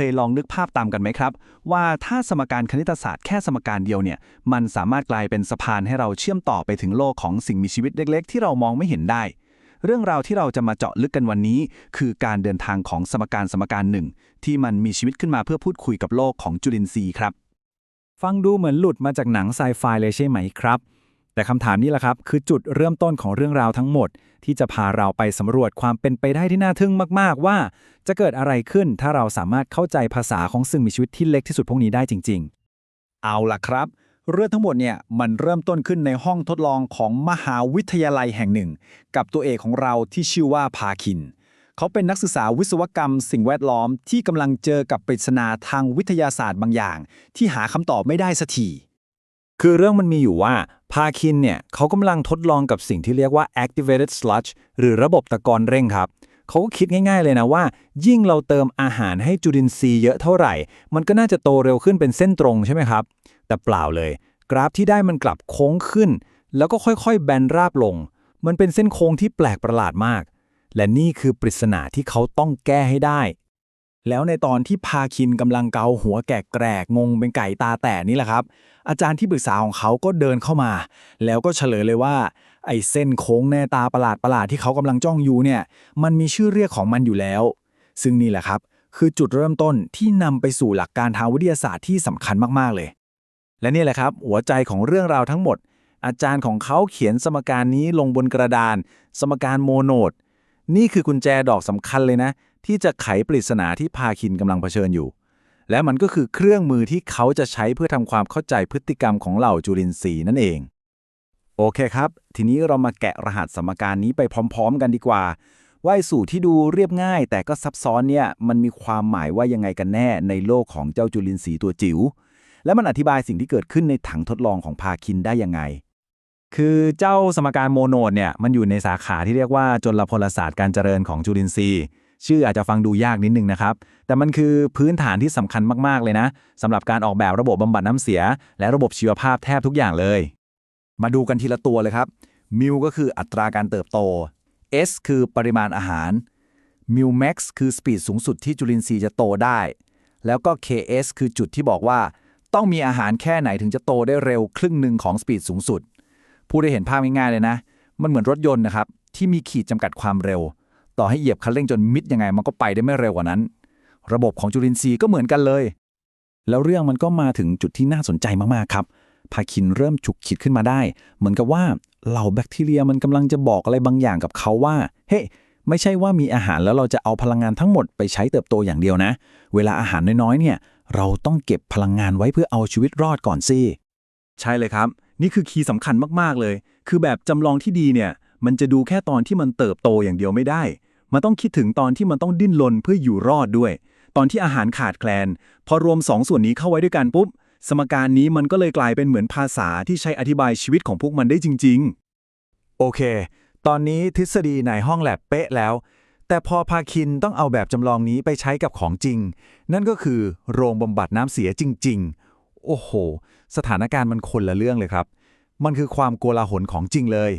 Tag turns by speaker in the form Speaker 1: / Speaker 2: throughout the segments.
Speaker 1: เคยลองนึกภาพตามกันไหมครับ ว่าถ้าสมการคณิตศาสตร์แค่สมการเดียวเนี่ยมันสามารถกลายเป็นสะพานให้เราเชื่อมต่อไปถึงโลกของสิ่งมีชีวิตเล็ก ๆ ที่เรามองไม่เห็นได้ เรื่องราวที่เราจะมาเจาะลึกกันวันนี้ คือการเดินทางของสมการสมการหนึ่งที่มันมีชีวิตขึ้นมาเพื่อพูดคุยกับโลกของจุลินทรีย์ครับ
Speaker 2: ฟังดูเหมือนหลุดมาจากหนังไซไฟเลยใช่ไหมครับ แต่คำถามนี้แหละครับ คือจุดเริ่มต้นของเรื่องราวทั้งหมด ที่จะพาเราไปสำรวจความเป็นไปได้ที่น่าทึ่งมาก ๆ ว่า จะเกิดอะไรขึ้นถ้าเราสามารถเข้าใจภาษาของสิ่งมีชีวิตที่เล็กที่สุดพวกนี้ได้จริง ๆ
Speaker 3: เอาล่ะครับ เรื่องทั้งหมดเนี่ยมันเริ่มต้นขึ้นในห้องทดลองของมหาวิทยาลัยแห่งหนึ่ง กับตัวเอกของเราที่ชื่อว่าพาคิน เขาเป็นนักศึกษาวิศวกรรม สิ่งแวดล้อมที่กำลังเจอกับปริศนาทางวิทยาศาสตร์บางอย่าง ที่หาคำตอบไม่ได้สักที
Speaker 2: คือเรื่องมันมีอยู่ว่า พาคินเนี่ยเขากำลังทดลองกับสิ่งที่เรียกว่า activated sludge หรือระบบตะกอนเร่งครับ เขาก็คิดง่ายๆเลยนะว่า ยิ่งเราเติมอาหารให้จุลินทรีย์เยอะเท่าไหร่ มันก็น่าจะโตเร็วขึ้นเป็นเส้นตรงใช่ไหมครับ แต่เปล่าเลย กราฟที่ได้มันกลับโค้งขึ้น แล้วก็ค่อยๆ แบนราบลง มันเป็นเส้นโค้งที่แปลกประหลาดมาก และนี่คือปริศนาที่เขาต้องแก้ให้ได้
Speaker 3: แล้วในตอนที่พาคินกำลังเกาหัวแกกแกรกงงเป็นไก่ตาแตกนี่แหละครับ อาจารย์ที่ปรึกษาของเขาก็เดินเข้ามา แล้วก็เฉลยเลยว่า ไอ้เส้นโค้งแน่ตาประหลาดประหลาดที่เขากำลังจ้องอยู่เนี่ย มันมีชื่อเรียกของมันอยู่แล้ว ซึ่งนี่แหละครับ คือจุดเริ่มต้นที่นำไปสู่หลักการทางวิทยาศาสตร์ที่สำคัญมากๆเลย และนี่แหละครับ หัวใจของเรื่องราวทั้งหมด อาจารย์ของเขาเขียนสมการนี้ลงบนกระดาน สมการโมโนดนี่คือกุญแจดอกสำคัญเลยนะ ที่จะไขปริศนาที่พาคินกำลังเผชิญอยู่ และมันก็คือเครื่องมือที่เขาจะใช้เพื่อทำความเข้าใจพฤติกรรมของเหล่าจุลินทรีย์นั่นเอง โอเคครับ ทีนี้เรามาแกะรหัสสมการนี้ไปพร้อม ๆ กันดีกว่า ว่าสูตรที่ดูเรียบง่าย แต่ก็ซับซ้อนเนี่ยมันมีความหมายว่ายังไงกันแน่ในโลกของเจ้าจุลินทรีย์ตัวจิ๋วและมันอธิบายสิ่งที่เกิดขึ้นในถังทดลองของพาคินได้ยังไง
Speaker 2: คือเจ้าสมการโมโนดเนี่ยมันอยู่ในสาขาที่เรียกว่าจลพลศาสตร์การเจริญของจุลินทรีย์ ชื่ออาจจะฟังดูยากนิดนึงนะครับ แต่มันคือพื้นฐานที่สำคัญมากๆเลยนะสำหรับการออกแบบระบบบำบัดน้ำเสีย และระบบชีวภาพแทบทุกอย่างเลย
Speaker 3: มาดูกันทีละตัวเลยครับมิวก็คืออัตราการเติบโต S คือปริมาณอาหารมิวแม็กซ์คือสปีดสูงสุดที่จุลินทรีย์จะโตได้ แล้วก็ KS คือจุดที่บอกว่า ต้องมีอาหารแค่ไหนถึงจะโตได้เร็วครึ่งหนึ่งของสปีดสูงสุดพูดได้เห็นภาพง่ายๆเลยนะ มันเหมือนรถยนต์นะครับ ที่มีขีดจำกัดความเร็ว ต่อให้เหยียบคันเร่งจนมิดยังไง มันก็ไปได้ไม่เร็วกว่านั้น ระบบของจุลินทรีย์ก็เหมือนกันเลย
Speaker 2: แล้วเรื่องมันก็มาถึงจุดที่น่าสนใจมากๆครับพาคินเริ่มฉุกคิดขึ้นมาได้ เหมือนกับว่าเหล่าแบคทีเรียมันกำลังจะบอกอะไรบางอย่างกับเขาว่า เฮ้ไม่ใช่ว่ามีอาหารแล้วเราจะเอาพลังงานทั้งหมดไปใช้เติบโตอย่างเดียวนะ เวลาอาหารน้อยๆเนี่ย เราต้องเก็บพลังงานไว้เพื่อเอาชีวิตรอดก่อนสิ
Speaker 1: ใช่เลยครับ นี่คือคีย์สำคัญมากๆเลย คือแบบจำลองที่ดีเนี่ย มันจะดูแค่ตอนที่มันเติบโตอย่างเดียวไม่ได้ มันต้องคิดถึงตอนที่มันต้องดิ้นรนเพื่ออยู่รอดด้วย ตอนที่อาหารขาดแคลน พอรวมสองส่วนนี้เข้าไว้ด้วยกันปุ๊บ สมการนี้มันก็เลยกลายเป็นเหมือนภาษาที่ใช้อธิบายชีวิตของพวกมันได้จริง ๆ
Speaker 2: โอเค ตอนนี้ทฤษฎีในห้องแลบเป๊ะแล้ว แต่พอพาคินต้องเอาแบบจำลองนี้ไปใช้กับของจริง นั่นก็คือโรงบำบัดน้ำเสียจริง ๆ โอ้โห สถานการณ์มันคนละเรื่องเลยครับ มันคือความโกลาหลของจริงเลย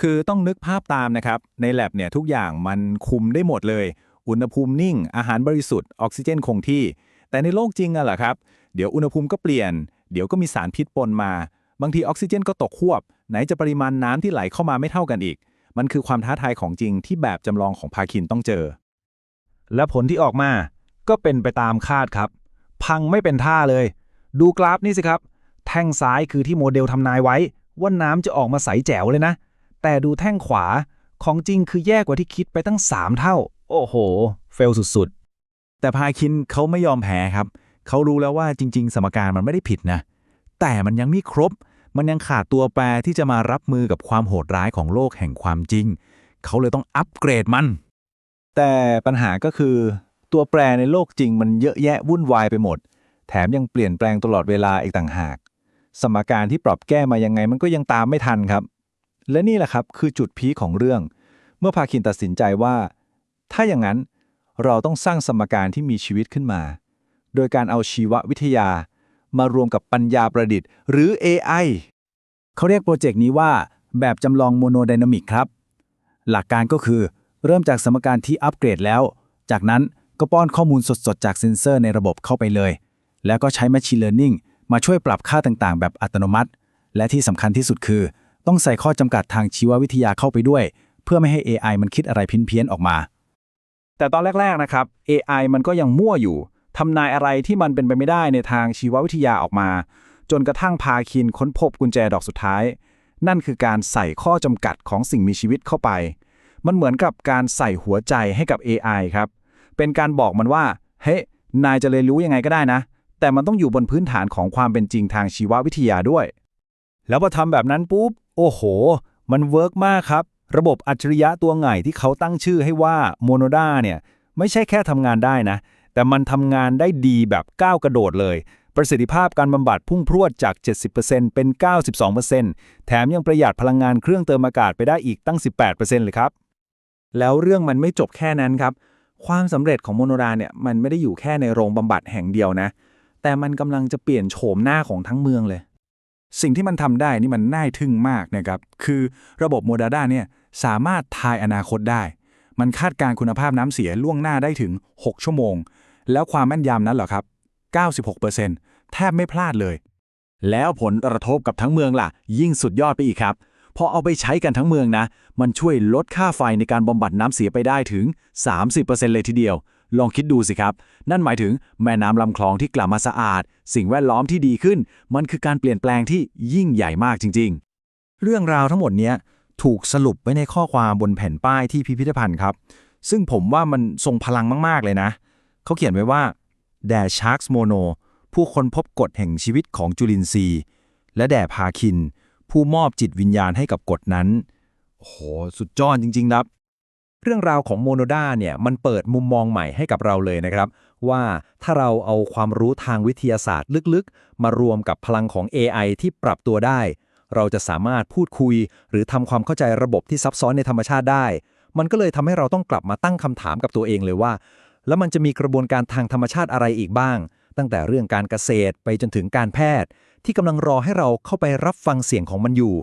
Speaker 2: คือต้องนึกภาพตามนะครับ ในแลบเนี่ยทุกอย่างมันคุมได้หมดเลย อุณหภูมินิ่ง อาหารบริสุทธิ์ ออกซิเจนคงที่ แต่ในโลกจริงอะล่ะครับ เดี๋ยวอุณหภูมิก็เปลี่ยน เดี๋ยวก็มีสารพิษปนมา บางทีออกซิเจนก็ตกควบ ไหนจะปริมาณน้ำที่ไหลเข้ามาไม่เท่ากันอีก มันคือความท้าทายของจริงที่แบบจำลองของพาคินต้องเจอ และผลที่ออกมาก็เป็นไปตามคาดครับ พังไม่เป็นท่าเลย ดูกราฟนี่สิครับ แท่งซ้ายคือที่โมเดลทำนายไว้ ว่าน้ำจะออกมาใสแจ๋วเลยนะ แต่ดูแท่งขวาของจริงคือแย่กว่าที่คิดไปตั้ง 3 เท่า โอ้โห เฟลสุดๆ
Speaker 3: แต่พาคินเขาไม่ยอมแพ้ครับ เขารู้แล้วว่าจริง ๆ สมการมันไม่ได้ผิดนะ แต่มันยังไม่ครบ มันยังขาดตัวแปรที่จะมารับมือกับความโหดร้ายของโลกแห่งความจริง เขาเลยต้องอัปเกรดมัน
Speaker 2: แต่ปัญหาก็คือ ตัวแปรในโลกจริงมันเยอะแยะวุ่นวายไปหมด แถมยังเปลี่ยนแปลงตลอดเวลาอีกต่างหาก สมการที่ปรับแก้มายังไงมันก็ยังตามไม่ทันครับ และนี่แหละครับคือจุดพีคของเรื่อง เมื่อพาคินตัดสินใจว่า ถ้าอย่างนั้นเราต้องสร้างสมการที่มีชีวิตขึ้นมา โดยการเอาชีววิทยา มารวมกับปัญญาประดิษฐ์ หรือ AI เขาเรียกโปรเจกต์นี้ว่า แบบจำลองโมโนไดนามิกครับ หลักการก็คือ เริ่มจากสมการที่อัปเกรดแล้ว จากนั้น
Speaker 3: ก็ป้อนข้อมูลสดๆ จากเซ็นเซอร์ในระบบเข้าไปเลย แล้วก็ใช้ Machine Learning มาช่วยปรับค่าต่างๆ แบบอัตโนมัติ และที่สำคัญที่สุดคือ ต้องใส่ข้อจำกัดทางชีววิทยาเข้าไปด้วย เพื่อไม่ให้ AI มันคิดอะไรเพี้ยนๆออกมา
Speaker 1: แต่ตอนแรกๆนะครับ AI มันก็ยังมั่วอยู่ทำนายอะไรที่มันเป็นไปไม่ได้ในทางชีววิทยาออกมา จนกระทั่งพาคินค้นพบกุญแจดอกสุดท้าย นั่นคือการใส่ข้อจำกัดของสิ่งมีชีวิตเข้าไป มันเหมือนกับการใส่หัวใจให้กับ AI ครับ เป็นการบอกมันว่า เฮ้ยนายจะเรียนรู้ยังไงก็ได้นะ แต่มันต้องอยู่บนพื้นฐานของความเป็นจริงทางชีววิทยาด้วย
Speaker 2: แล้วพอทำแบบนั้นปุ๊บ โอ้โห มันเวิร์กมากครับ ระบบอัจฉริยะตัวใหม่ที่เขาตั้งชื่อให้ว่าโมโนดาเนี่ยไม่ใช่แค่ทำงานได้นะ แต่มันทำงานได้ดีแบบก้าวกระโดดเลย ประสิทธิภาพการบำบัดพุ่งพรวดจาก 70%เป็น 92%แถมยังประหยัดพลังงานเครื่องเติมอากาศไปได้อีกตั้ง 18%เลยครับ
Speaker 1: แล้วเรื่องมันไม่จบแค่นั้นครับ ความสำเร็จของโมโนราเนี่ยมันไม่ได้อยู่แค่ในโรงบำบัดแห่งเดียวนะ แต่มันกำลังจะเปลี่ยนโฉมหน้าของทั้งเมืองเลย
Speaker 3: สิ่งที่มันทำได้นี่มันน่าทึ่งมากนะครับ คือระบบโมดาด้าเนี่ยสามารถทายอนาคตได้ มันคาดการณ์คุณภาพน้ำเสียล่วงหน้าได้ถึง 6 ชั่วโมง แล้วความแม่นยำนั้นเหรอครับ 96%แทบไม่พลาดเลย
Speaker 1: แล้วผลกระทบกับทั้งเมืองล่ะ ยิ่งสุดยอดไปอีกครับ พอเอาไปใช้กันทั้งเมืองนะ มันช่วยลดค่าไฟในการบำบัดน้ำเสียไปได้ถึง 30%เลยทีเดียว ลองคิดดูสิครับ นั่นหมายถึงแม่น้ำลำคลองที่กลับมาสะอาด สิ่งแวดล้อมที่ดีขึ้น มันคือการเปลี่ยนแปลงที่ยิ่งใหญ่มากจริง ๆ
Speaker 3: เรื่องราวทั้งหมดเนี้ยถูกสรุปไว้ในข้อความบนแผ่นป้ายที่พิพิธภัณฑ์ครับ ซึ่งผมว่ามันทรงพลังมาก ๆ เลยนะ เขาเขียนไว้ว่า แด่ชาร์กส์โมโนผู้คนพบกฎแห่งชีวิตของจุลินทรีย์ และแด่พาคิน ผู้มอบจิตวิญญาณให้กับกฎนั้นโหสุดยอดจริง ๆ ครับ
Speaker 4: เรื่องราวของโมโนดาเนี่ยมันเปิดมุมมองใหม่ให้กับเราเลยนะครับ ว่าถ้าเราเอาความรู้ทางวิทยาศาสตร์ลึกๆ มารวมกับพลังของ AI ที่ปรับตัวได้ เราจะสามารถพูดคุย หรือทำความเข้าใจระบบที่ซับซ้อนในธรรมชาติได้ มันก็เลยทำให้เราต้องกลับมาตั้งคำถามกับตัวเองเลยว่า แล้วมันจะมีกระบวนการทางธรรมชาติอะไรอีกบ้าง ตั้งแต่เรื่องการเกษตรไปจนถึงการแพทย์ ที่กำลังรอให้เราเข้าไปรับฟังเสียงของมันอยู่